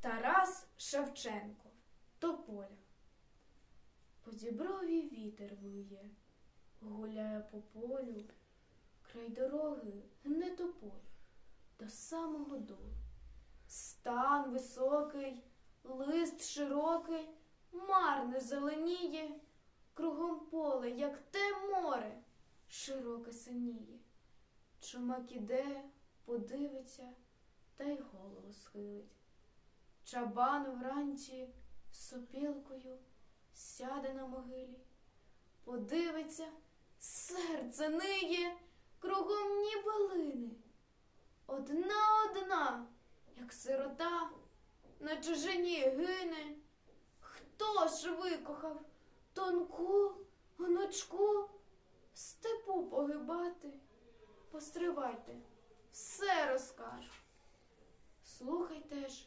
Тарас Шевченко Тополя. По діброві вітер виє, гуляє по полю, край дороги гне тополь до самого долу. Стан високий, лист широкий, марне зеленіє, кругом поле, як те море, широке синіє. Чумак іде, подивиться та й голову схилить. Чабан вранці сопілкою сяде на могилі, подивиться, серце ниє, кругом ніби лини. Одна одна, як сирота, на чужині гине. Хто ж викохав тонку гнучку степу погибати? Постривайте, все розкажу. Слухайте ж,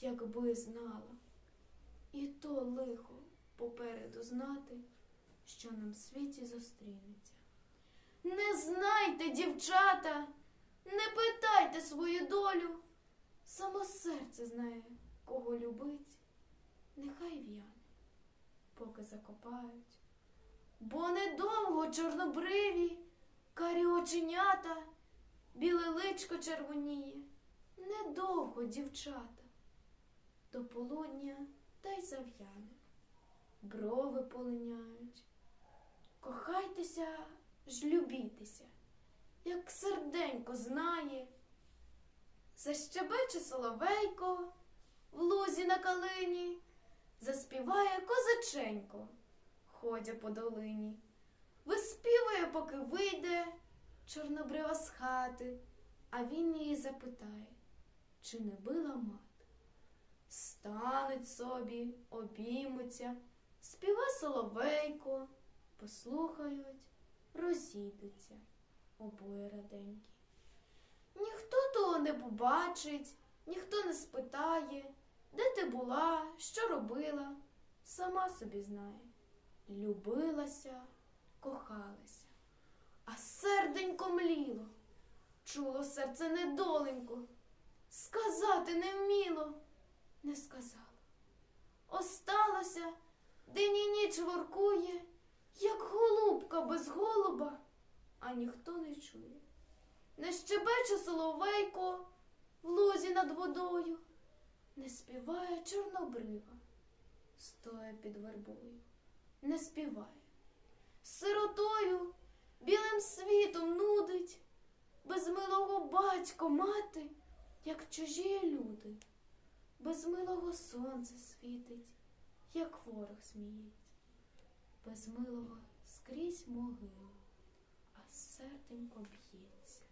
Якби знала, і то лихо попереду знати, що нам в світі зустрінеться. Не знайте, дівчата, не питайте свою долю. Само серце знає, кого любить, нехай в'яне, поки закопають. Бо недовго чорнобриві, карі оченята, біле личко червоніє, недовго, дівчата, до полудня та й зав'яне, брови полиняють. Кохайтеся ж любітеся, як серденько знає. Защебече соловейко в лузі на калині, заспіває козаченько, ходя по долині. Виспівує, поки вийде чорнобрива з хати, а він її запитає, чи не била мати. Стануть собі, обіймуться, співа соловейко, послухають, розійдуться обоє раденькі. Ніхто того не побачить, ніхто не спитає, де ти була, що робила, сама собі знає. Любилася, кохалася, а серденько мліло, чуло серце недоленько, сказати не вміло, день і ніч воркує, як голубка без голуба, а ніхто не чує. Не щебече соловейко в лузі над водою, не співає чорнобрива, стоя під вербою, не співає. Сиротою білим світом нудить, без милого батько мати, як чужі люди, без милого сонце світить, як ворог сміється, без милого скрізь могилу, а серденько б'ється.